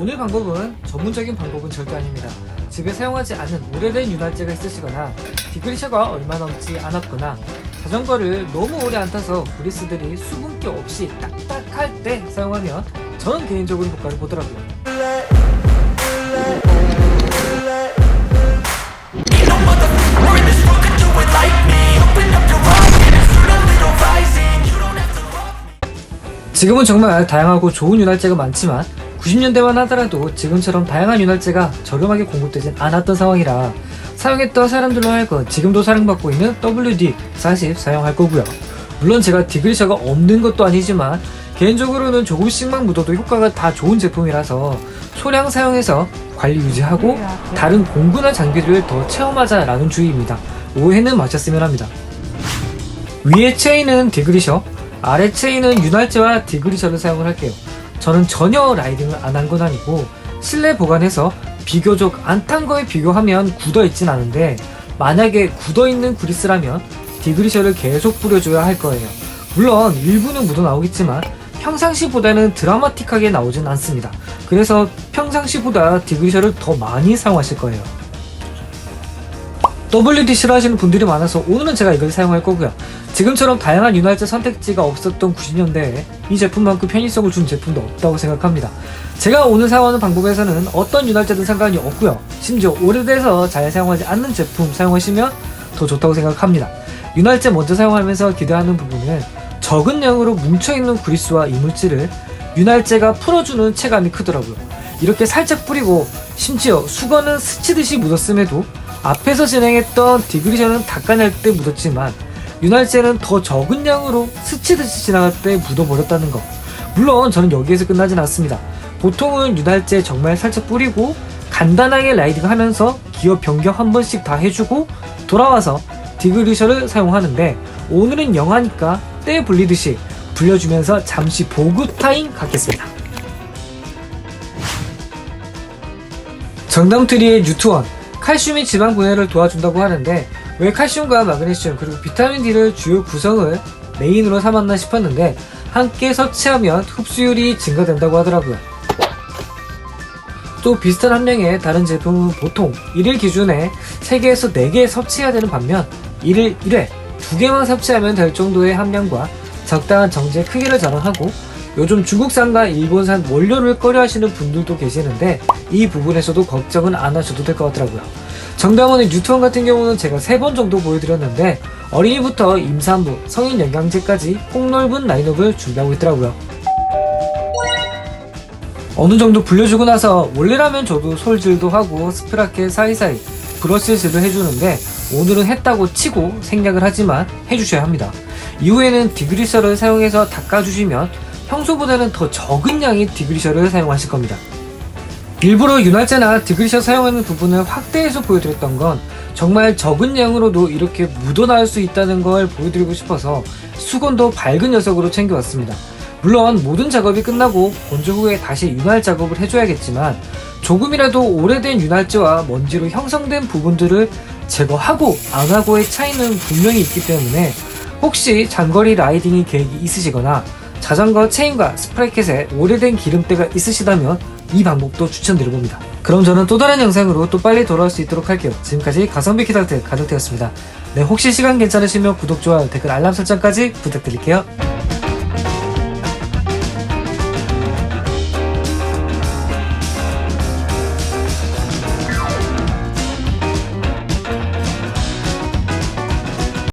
오늘 방법은 전문적인 방법은 절대 아닙니다. 집에 사용하지 않은 오래된 윤활제가 있으시거나 디그리셔가 얼마 넘지 않았거나 자전거를 너무 오래 안 타서 그리스들이 수분기 없이 딱딱할 때 사용하면 저는 개인적으로 효과를 보더라고요. 지금은 정말 다양하고 좋은 윤활제가 많지만 90년대만 하더라도 지금처럼 다양한 윤활제가 저렴하게 공급되진 않았던 상황이라 사용했던 사람들로 하여금 지금도 사랑받고 있는 WD-40 사용할 거고요. 물론 제가 디그리셔가 없는 것도 아니지만 개인적으로는 조금씩만 묻어도 효과가 다 좋은 제품이라서 소량 사용해서 관리 유지하고 다른 공구나 장비를 더 체험하자라는 주의입니다. 오해는 마셨으면 합니다. 위에 체인은 디그리셔, 아래 체인은 윤활제와 디그리셔를 사용을 할게요. 저는 전혀 라이딩을 안 한 건 아니고 실내 보관해서 비교적 안 탄 거에 비교하면 굳어 있진 않은데 만약에 굳어 있는 그리스라면 디그리셔를 계속 뿌려줘야 할 거예요. 물론 일부는 묻어 나오겠지만 평상시보다는 드라마틱하게 나오진 않습니다. 그래서 평상시보다 디그리셔를 더 많이 사용하실 거예요. WD 싫어하시는 분들이 많아서 오늘은 제가 이걸 사용할 거고요. 지금처럼 다양한 윤활제 선택지가 없었던 90년대에 이 제품만큼 편의성을 준 제품도 없다고 생각합니다. 제가 오늘 사용하는 방법에서는 어떤 윤활제든 상관이 없고요. 심지어 오래돼서 잘 사용하지 않는 제품 사용하시면 더 좋다고 생각합니다. 윤활제 먼저 사용하면서 기대하는 부분은 적은 양으로 뭉쳐있는 그리스와 이물질을 윤활제가 풀어주는 체감이 크더라고요. 이렇게 살짝 뿌리고 심지어 수건은 스치듯이 묻었음에도 앞에서 진행했던 디그리션은 닦아낼 때 묻었지만 윤활제는 더 적은 양으로 스치듯이 지나갈 때 묻어버렸다는 거. 물론 저는 여기에서 끝나진 않습니다. 보통은 윤활제 정말 살짝 뿌리고 간단하게 라이딩 하면서 기어 변경 한 번씩 다 해주고 돌아와서 디그리셔를 사용하는데 오늘은 영하니까 때 불리듯이 불려주면서 잠시 보급 타임 갖겠습니다. 정담트리의 뉴트원 칼슘이 지방 분해를 도와준다고 하는데 왜 칼슘과 마그네슘 그리고 비타민 D를 주요 구성을 메인으로 삼았나 싶었는데 함께 섭취하면 흡수율이 증가된다고 하더라고요. 또 비슷한 함량의 다른 제품은 보통 1일 기준에 3개에서 4개 섭취해야 되는 반면 1일 1회 2개만 섭취하면 될 정도의 함량과 적당한 정제 크기를 자랑하고 요즘 중국산과 일본산 원료를 꺼려 하시는 분들도 계시는데 이 부분에서도 걱정은 안 하셔도 될 것 같더라고요. 정다원의 뉴트원 같은 경우는 제가 3번 정도 보여드렸는데 어린이부터 임산부, 성인 영양제까지 폭넓은 라인업을 준비하고 있더라고요. 어느 정도 불려주고 나서 원래라면 저도 솔질도 하고 스프라켓 사이사이 브러쉬질도 해주는데 오늘은 했다고 치고 생략을 하지만 해주셔야 합니다. 이후에는 디그리셔를 사용해서 닦아주시면 평소보다는 더 적은 양의 디그리셔를 사용하실 겁니다. 일부러 윤활제나 디그리셔 사용하는 부분을 확대해서 보여드렸던 건 정말 적은 양으로도 이렇게 묻어나올 수 있다는 걸 보여드리고 싶어서 수건도 밝은 녀석으로 챙겨왔습니다. 물론 모든 작업이 끝나고 건조 후에 다시 윤활 작업을 해줘야겠지만 조금이라도 오래된 윤활제와 먼지로 형성된 부분들을 제거하고 안 하고의 차이는 분명히 있기 때문에 혹시 장거리 라이딩이 계획이 있으시거나 자전거 체인과 스프레켓에 오래된 기름때가 있으시다면 이 방법도 추천드려봅니다. 그럼 저는 또 다른 영상으로 또 빨리 돌아올 수 있도록 할게요. 지금까지 가성비 키닥트 가족되었습니다. 네, 혹시 시간 괜찮으시면 구독, 좋아요, 댓글, 알람 설정까지 부탁드릴게요.